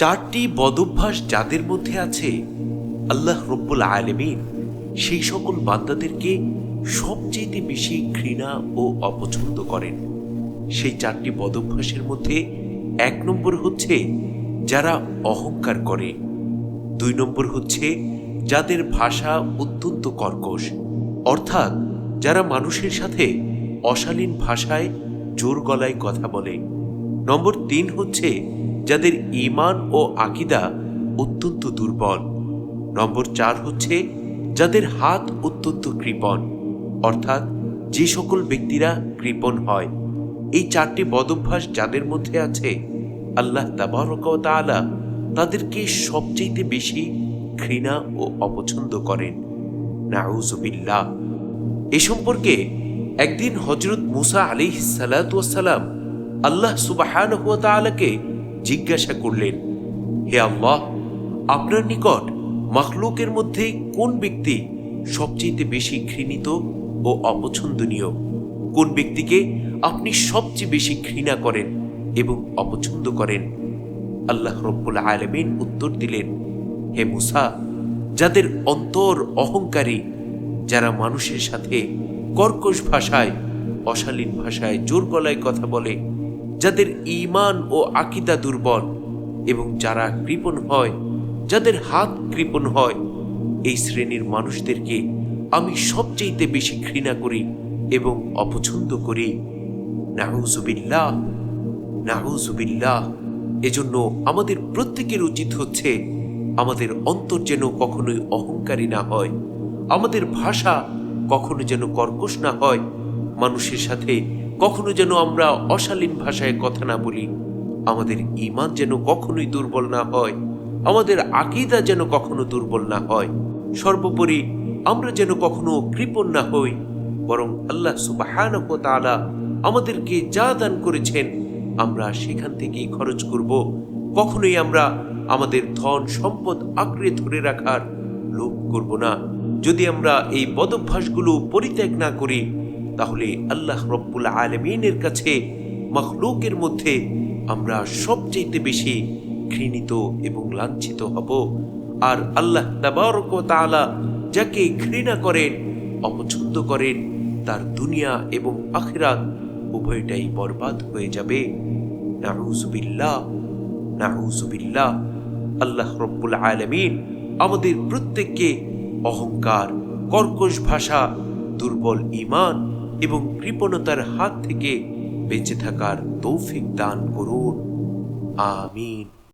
চারটি বদভ্যাস যাদের মধ্যে আছে আল্লাহ রব্বুল আলমিন, সেই সকল বান্দাদেরকে সবচেয়ে বেশি ঘৃণা ও অপছন্দ করেন। সেই চারটি বদভ্যাসের মধ্যে এক নম্বর হচ্ছে যারা অহংকার করে। দুই নম্বর হচ্ছে যাদের ভাষা অত্যন্ত কর্কশ, অর্থাৎ যারা মানুষের সাথে অশালীন ভাষায় জোর গলায় কথা বলে। নম্বর তিন হচ্ছে যাদের ঈমান ও আকিদা অত্যন্ত দুর্বল। নম্বর চার হচ্ছে যাদের হাত অত্যন্ত কৃপণ, অর্থাৎ যে সকল ব্যক্তিরা কৃপণ হয়। এই চারটি বদভ্যাস যাদের মধ্যে আছে, আল্লাহ তাবারকালা তাদেরকে সবচেয়ে বেশি ঘৃণা ও অপছন্দ করেন। নাউজুবিল্লাহ এ সম্পর্কে একদিন হজরত মুসা আলী সালাতাম আল্লাহ সুবাহান তালাকে জিজ্ঞাসা করলেন, হে আল্লাহ, আপনার নিকট মখলুকের মধ্যে কোন ব্যক্তি সবচেয়ে বেশি ঘৃণিত ও অপছন্দনীয়? কোন ব্যক্তিকে আপনি সবচেয়ে বেশি ঘৃণা করেন এবং অপছন্দ করেন? আল্লাহ রব্বুল আলমিন উত্তর দিলেন, হে মুসা, যাদের অন্তর অহংকারী, যারা মানুষের সাথে কর্কশ ভাষায়, অশালীন ভাষায় জোর গলায় কথা বলে যাদের ঈমান ও আকিদা দুর্বল এবং যারা কৃপণ হয়, যাদের হাত কৃপণ হয়, এই শ্রেণির মানুষদেরকে আমি সবচেয়ে বেশি ঘৃণা করি এবং অপছন্দ করি। নাহুজুবিল্লাহ নাহুজুবিল্লাহ এজন্য আমাদের প্রত্যেকের উচিত হচ্ছে আমাদের অন্তর যেন কখনোই অহংকারী না হয়, আমাদের ভাষা কখনো যেন কর্কশ না হয়, মানুষের সাথে কখনো যেন আমরা অশালীন ভাষায় কথা না বলি, আমাদের ইমান যেন কখনোই দুর্বল না হয়, আমাদের আকিদা যেন কখনো দুর্বল না হয়, সর্বোপরি আমরা যেন কখনো কৃপণ না হই, বরং আল্লাহ সুবাহান তাআলা আমাদেরকে যা দান করেছেন, আমরা সেখান থেকেই খরচ করব, কখনোই আমরা আমাদের ধন সম্পদ আঁকড়ে ধরে রাখার লোভ করব না। যদি আমরা এই বদভ্যাসগুলো পরিত্যাগ না করি তাহলে আল্লাহ রব্বুল আলমিনের কাছে মখলুকের মধ্যে আমরা সবচেয়ে বেশি ঘৃণিত এবং লাঞ্ছিত হব। আর আল্লাহ ও যাকে ঘৃণা করেন, অপছন্দ করেন, তার দুনিয়া এবং আখিরাত উভয়টাই বরবাদ হয়ে যাবে। নাউজুবিল্লাহ আল্লাহ রব্বুল আলমিন আমাদের প্রত্যেককে অহংকার, কর্কশ ভাষা, দুর্বল ইমান এবং কৃপণতার হাত থেকে বেঁচে থাকার তৌফিক দান করুন। আমিন।